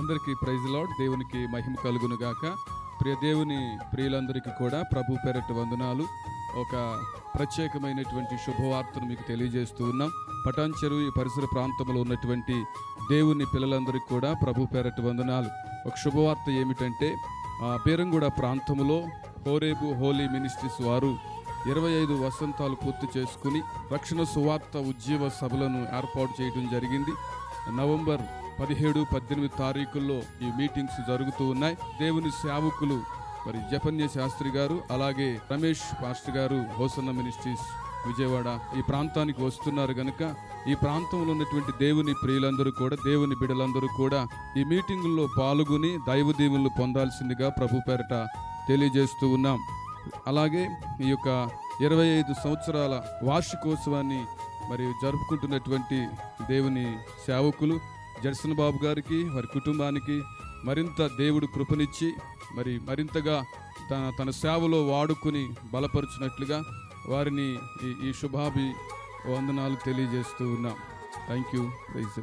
అందరికీ praise lord. దేవునికి మహిమ కలుగును గాక ప్రియ దేవుని ప్రియులందరికీ కూడా ప్రభు పెరటి వందనాలు. ఒక ప్రత్యేకమైనటువంటి శుభవార్తను మీకు తెలియజేస్తూ ఉన్నాం. పటాన్ చెరువు ఈ పరిసర ప్రాంతంలో ఉన్నటువంటి దేవుని పిల్లలందరికీ కూడా ప్రభు పేరట్ వందనాలు. ఒక శుభవార్త ఏమిటంటే ఆ బీరంగూడ ప్రాంతంలో హోరేబు హోలీ మినిస్ట్రీస్ వారు ఇరవై ఐదు వసంతాలు పూర్తి చేసుకుని రక్షణ సువార్త ఉద్యమ సభలను ఏర్పాటు చేయడం జరిగింది. నవంబర్ పదిహేడు పద్దెనిమిది తారీఖుల్లో ఈ మీటింగ్స్ జరుగుతూ ఉన్నాయి. దేవుని సేవకులు మరి జపన్య శాస్త్రి గారు అలాగే Ramesh pastor garu Hosanna ministries Vijayawada ఈ ప్రాంతానికి వస్తున్నారు గనుక ఈ ప్రాంతంలో ఉన్నటువంటి దేవుని ప్రియులందరూ కూడా దేవుని బిడలందరూ కూడా ఈ మీటింగుల్లో పాల్గొని దైవ దీవులు పొందాల్సిందిగా ప్రభు పేరట తెలియజేస్తూ ఉన్నాం. అలాగే ఈ యొక్క ఇరవై ఐదు సంవత్సరాల వార్షికోత్సవాన్ని మరి జరుపుకుంటున్నటువంటి దేవుని సేవకులు జడ్సన్ బాబు గారికి వారి కుటుంబానికి మరింత దేవుడు కృపనిచ్చి మరి మరింతగా తన తన సేవలో వాడుకుని బలపరుచినట్లుగా వారిని ఈ ఈ శుభాభి వందనాలు తెలియజేస్తూ ఉన్నాం. Thank you praise